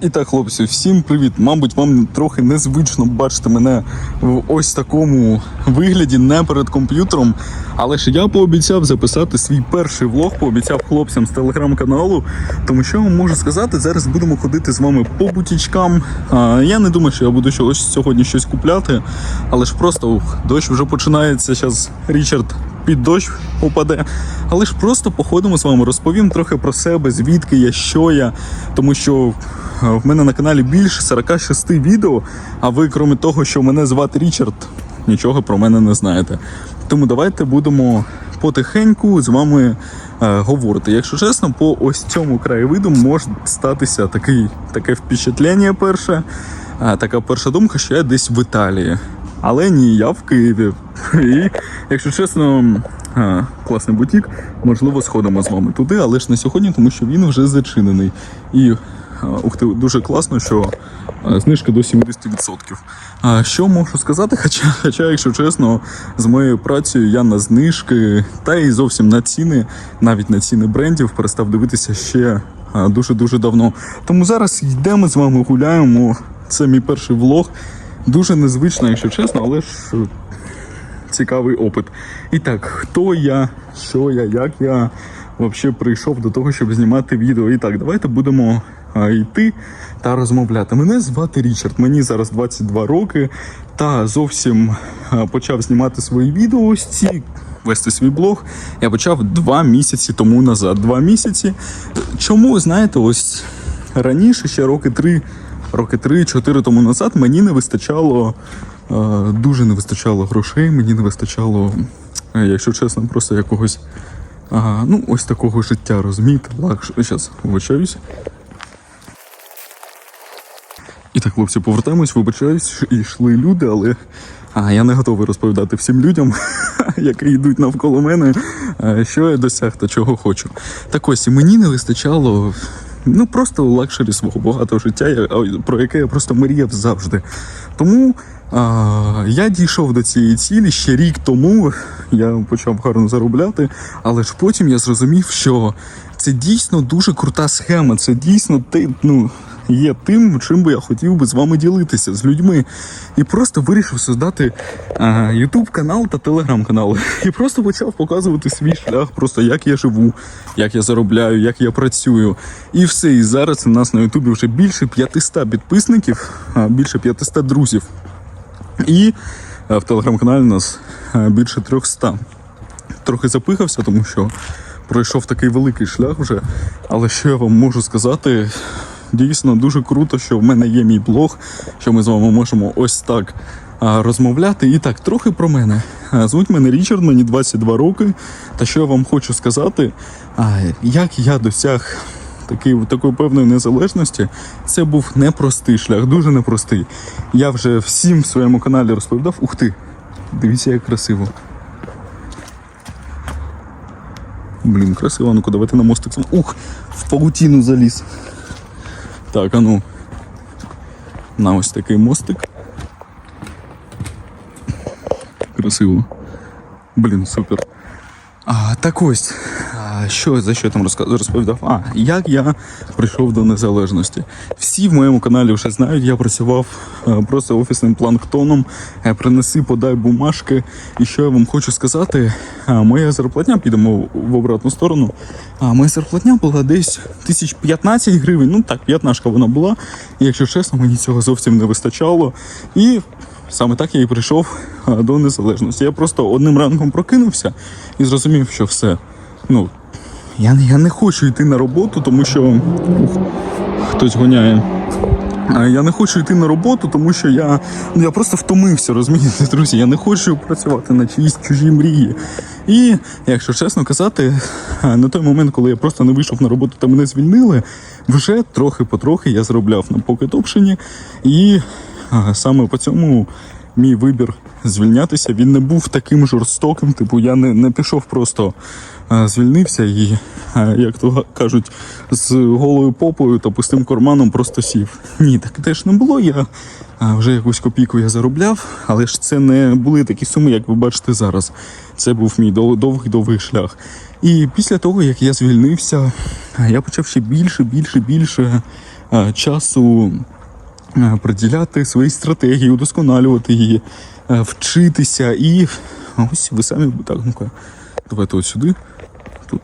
І так, хлопці, всім привіт. Мабуть, вам трохи незвично бачити мене в ось такому вигляді, не перед комп'ютером. Але ж я пообіцяв записати свій перший влог, пообіцяв хлопцям з телеграм-каналу. Тому що я вам можу сказати, зараз будемо ходити з вами по бутічкам. А, я не думаю, що я буду щось сьогодні щось купляти, але ж просто ух, дощ вже починається. Зараз Річард під дощ упаде. Але ж просто походимо з вами, розповім трохи про себе, звідки я, що я. Тому що е, в мене на каналі більше 46 відео, а ви, крім того, що мене звати Річард, нічого про мене не знаєте. Тому давайте будемо потихеньку з вами е, говорити. Якщо чесно, по ось цьому краєвиду може статися такий, таке впечатлення перше, е, така перша думка, що я десь в Італії. Але ні, я в Києві. І, якщо чесно, а, класний бутік. Можливо, сходимо з вами туди, але ж не сьогодні, тому що він вже зачинений. І ух ти, дуже класно, що знижка до 70%. А, що можу сказати? Хоча, хоча, якщо чесно, з моєю працею я на знижки та й зовсім на ціни, навіть на ціни брендів, перестав дивитися ще дуже-дуже давно. Тому зараз йдемо з вами гуляємо. Це мій перший влог. Дуже незвично, якщо чесно, але ж цікавий опит. І так, хто я, що я, як я взагалі прийшов до того, щоб знімати відео. І так, давайте будемо йти та розмовляти. Мене звати Річард, мені зараз 22 роки, та зовсім почав знімати свої відео. Ось ці. Вести свій блог я почав два місяці тому назад. Два місяці. Чому знаєте, ось раніше, ще роки три, роки три-чотири тому назад, мені не вистачало дуже не вистачало грошей, мені не вистачало, е, якщо чесно, просто якогось. Ага, ну ось такого життя, розумієте? Лакше. Зараз вибачаюсь. І так, хлопці, повертаємось, вибачаюсь, йшли люди, але а, я не готовий розповідати всім людям, які йдуть навколо мене, е, що я досяг та чого хочу. Так ось, мені не вистачало. Ну, просто лакшері свого багатого життя, про яке я просто мріяв завжди. Тому а, я дійшов до цієї цілі ще рік тому. Я почав гарно заробляти, але ж потім я зрозумів, що це дійсно дуже крута схема. Це дійсно те, ну, є тим, чим би я хотів би з вами ділитися з людьми. І просто вирішив создати YouTube канал та Telegram канал. І просто почав показувати свій шлях, просто як я живу, як я заробляю, як я працюю. І все. І зараз у нас на Ютубі вже більше 500 підписників, більше 500 друзів. І е, в телеграм-каналі у нас е, більше 300. Трохи запихався, тому що пройшов такий великий шлях вже. Але що я вам можу сказати? Дійсно дуже круто, що в мене є мій блог, що ми з вами можемо ось так розмовляти. І так, трохи про мене. Звуть мене Річард, мені 22 роки. Та що я вам хочу сказати, як я досяг такий, такої певної незалежності, це був непростий шлях, дуже непростий. Я вже всім в своєму каналі розповідав. Ух ти! Дивіться, як красиво. Блін, красиво, ну-ка, давайте на мостик. Ух, в паутину заліз. Так, а ну. На ось такий мостик. Красиво. Блін, супер. А, так ось, що за що я там розповідав? А, як я прийшов до незалежності. Всі в моєму каналі вже знають, я працював е, просто офісним планктоном. Е, Принеси, подай бумажки. І що я вам хочу сказати, моя зарплатня, підемо в обратну сторону. А моя зарплатня була десь 1015 гривень. Ну так, п'ятнашка вона була. І якщо чесно, мені цього зовсім не вистачало. І Саме так я і прийшов до незалежності. Я просто одним ранком прокинувся і зрозумів, що все. Ну, я, я не хочу йти на роботу, тому що хтось гоняє. Я не хочу йти на роботу, тому що я, ну, я просто втомився, розумієте, друзі. Я не хочу працювати на чиїсь чужі мрії. І, якщо чесно казати, на той момент, коли я просто не вийшов на роботу та мене звільнили, вже трохи-потрохи я заробляв на Option. І саме по цьому мій вибір звільнятися він не був таким жорстоким. Типу, я не, не пішов просто звільнився і, як то кажуть, з голою попою та пустим карманом просто сів. Ні, так теж не було. Я вже якусь копійку я заробляв, але ж це не були такі суми, як ви бачите зараз. Це був мій довгий-довгий шлях. І після того, як я звільнився, я почав ще більше, більше, більше е, часу е, приділяти свої стратегії, удосконалювати її, е, вчитися. І ось ви самі так, ну-ка, давайте ось сюди. Тут,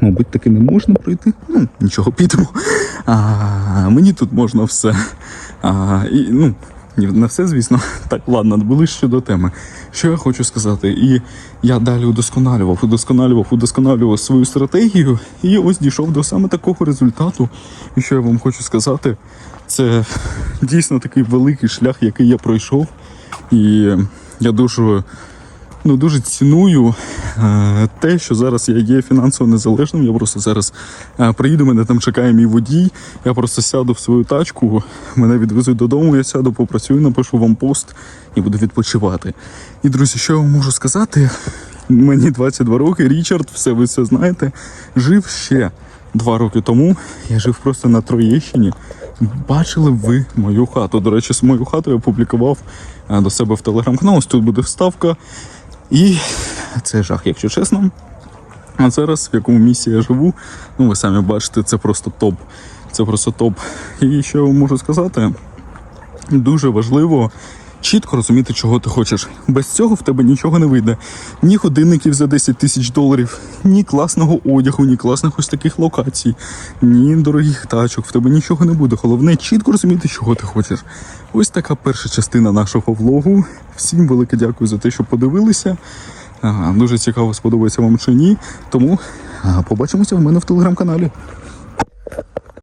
мабуть, таки не можна пройти. Ну, нічого, підемо. А, мені тут можна все. А, і, ну, ні, не все, звісно. Так, ладно, ближче до теми. Що я хочу сказати? І я далі удосконалював, удосконалював, удосконалював свою стратегію, і ось дійшов до саме такого результату. І що я вам хочу сказати, це дійсно такий великий шлях, який я пройшов. І я дуже ну, дуже ціную е, те, що зараз я є фінансово незалежним. Я просто зараз е, приїду, мене там чекає мій водій. Я просто сяду в свою тачку, мене відвезуть додому, я сяду, попрацюю, напишу вам пост і буду відпочивати. І друзі, що я вам можу сказати? Мені 22 роки, Річард, все ви все знаєте. Жив ще два роки тому. Я жив просто на Троєщині. Бачили ви мою хату. До речі, мою хату я опублікував е, до себе в телеграм-канал. Ось тут буде вставка. І це жах, якщо чесно. А зараз, в якому місці я живу, ну ви самі бачите, це просто топ. Це просто топ. І що я вам можу сказати? Дуже важливо чітко розуміти, чого ти хочеш. Без цього в тебе нічого не вийде. Ні годинників за 10 тисяч доларів, ні класного одягу, ні класних ось таких локацій, ні дорогих тачок. В тебе нічого не буде. Головне чітко розуміти, чого ти хочеш. Ось така перша частина нашого влогу. Всім велике дякую за те, що подивилися. Ага, Дуже цікаво, сподобається вам чи ні. Тому побачимося в мене в телеграм-каналі.